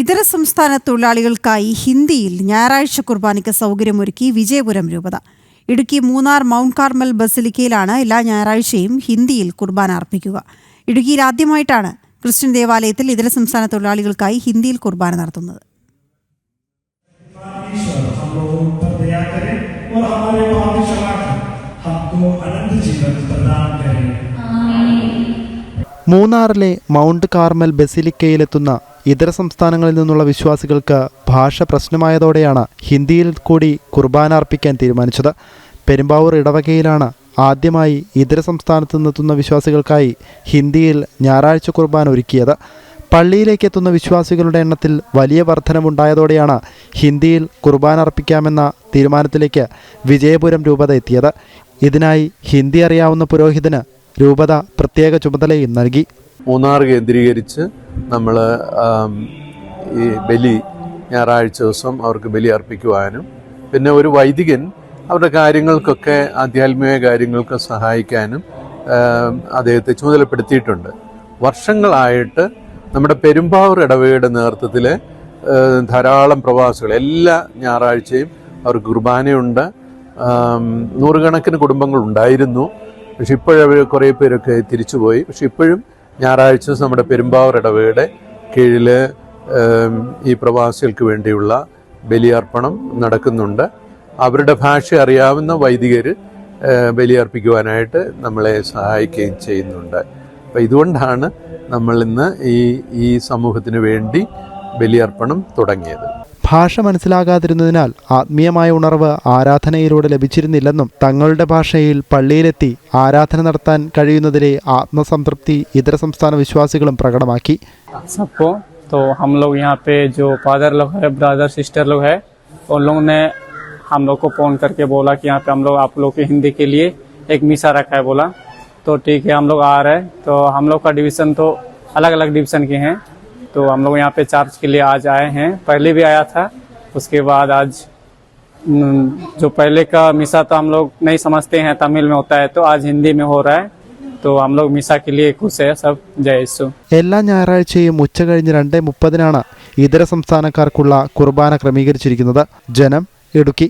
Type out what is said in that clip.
ഇതര സംസ്ഥാന തൊഴിലാളികൾക്കായി ഹിന്ദിയിൽ ഞായറാഴ്ച കുർബാനയ്ക്ക് സൗകര്യമൊരുക്കി വിജയപുരം രൂപത. ഇടുക്കി മൂന്നാർ മൗണ്ട് കാർമൽ ബസിലിക്കയിലാണ് എല്ലാ ഞായറാഴ്ചയും ഹിന്ദിയിൽ കുർബാന അർപ്പിക്കുക. ഇടുക്കിയിൽ ആദ്യമായിട്ടാണ് ക്രിസ്ത്യൻ ദേവാലയത്തിൽ ഇതര സംസ്ഥാന തൊഴിലാളികൾക്കായി ഹിന്ദിയിൽ കുർബാന നടത്തുന്നത്. മൂന്നാറിലെ മൗണ്ട് കാർമൽ ബസിലിക്കയിലെത്തുന്ന ഇതര സംസ്ഥാനങ്ങളിൽ നിന്നുള്ള വിശ്വാസികൾക്ക് ഭാഷ പ്രശ്നമായതോടെയാണ് ഹിന്ദിയിൽ കൂടി കുർബാന അർപ്പിക്കാൻ തീരുമാനിച്ചത്. പെരുമ്പാവൂർ ഇടവകയിലാണ് ആദ്യമായി ഇതര സംസ്ഥാനത്തു നിന്നെത്തുന്ന വിശ്വാസികൾക്കായി ഹിന്ദിയിൽ ഞായറാഴ്ച കുർബാന ഒരുക്കിയത്. പള്ളിയിലേക്ക് എത്തുന്ന വിശ്വാസികളുടെ എണ്ണത്തിൽ വലിയ വർധനമുണ്ടായതോടെയാണ് ഹിന്ദിയിൽ കുർബാന അർപ്പിക്കാമെന്ന തീരുമാനത്തിലേക്ക് വിജയപുരം രൂപത എത്തിയത്. ഇതിനായി ഹിന്ദി അറിയാവുന്ന പുരോഹിതന് രൂപത പ്രത്യേക ചുമതലയും നൽകി. മൂന്നാർ കേന്ദ്രീകരിച്ച് നമ്മൾ ഈ ബലി ഞായറാഴ്ച ദിവസം അവർക്ക് ബലി അർപ്പിക്കുവാനും പിന്നെ ഒരു വൈദികൻ അവരുടെ കാര്യങ്ങൾക്കൊക്കെ ആധ്യാത്മിക കാര്യങ്ങൾക്ക് സഹായിക്കാനും അദ്ദേഹത്തെ ചുമതലപ്പെടുത്തിയിട്ടുണ്ട്. വർഷങ്ങളായിട്ട് നമ്മുടെ പെരുമ്പാവൂർ ഇടവകയുടെ നേതൃത്വത്തിൽ ധാരാളം പ്രവാസികൾ എല്ലാ ഞായറാഴ്ചയും അവർക്ക് കുർബാനയുണ്ട്. നൂറുകണക്കിന് കുടുംബങ്ങൾ ഉണ്ടായിരുന്നു. പക്ഷെ ഇപ്പോഴവർ കുറേ പേരൊക്കെ തിരിച്ചുപോയി. പക്ഷെ ഇപ്പോഴും ഞായറാഴ്ച ദിവസം നമ്മുടെ പെരുമ്പാവൂർ ഇടവകയുടെ കീഴിൽ ഈ പ്രവാസികൾക്ക് വേണ്ടിയുള്ള ബലിയർപ്പണം നടക്കുന്നുണ്ട്. അവരുടെ ഭാഷ അറിയാവുന്ന വൈദികർ ബലിയർപ്പിക്കുവാനായിട്ട് നമ്മളെ സഹായിക്കുകയും ചെയ്യുന്നുണ്ട്. അപ്പം ഇതുകൊണ്ടാണ് നമ്മൾ ഇന്ന് ഈ ഈ സമൂഹത്തിന് വേണ്ടി ബലിയർപ്പണം തുടങ്ങിയത്. ഭാഷ മനസ്സിലാകാതിരുന്നതിനാൽ ആത്മീയമായ ഉണർവ് ആരാധനയിലൂടെ ലഭിച്ചിരുന്നില്ലെന്നും തങ്ങളുടെ ഭാഷയിൽ പള്ളിയിലെത്തി ആരാധന നടത്താൻ കഴിയുന്നതിലെ ആത്മസംതൃപ്തി ഇതര സംസ്ഥാന വിശ്വാസികളും പ്രകടമാക്കി सबको तो हम लोग यहाँ पे जो फादर लोग है ब्रदर सिस्टर लोग है उन लोगों ने हम लोग को फोन करके बोला कि यहाँ पे हम लोग आप लोग के हिंदी के लिए एक मिसा रखा है बोला तो ठीक है हम लोग आ रहे हैं तो हम लोग का डिवीज़न तो अलग अलग डिवीज़न के हैं तो हम लोग यहाँ पे चार्ज के लिए आज आए हैं पहले भी आया था उसके बाद आज हम्म, जो पहले का मिसा तो हम लोग नहीं समझते हैं तमिल में होता है तो आज हिंदी में हो रहा है तो हम लोग मिसा के लिए खुश है सब जय यीशु എല്ലാ ഞായറാഴ്ചയും ഉച്ച കഴിഞ്ഞ് രണ്ട് മുപ്പതിനാണ് ഇതര സംസ്ഥാനക്കാർക്കുള്ള കുർബാന ക്രമീകരിച്ചിരിക്കുന്നത് ജനം ഇടുക്കി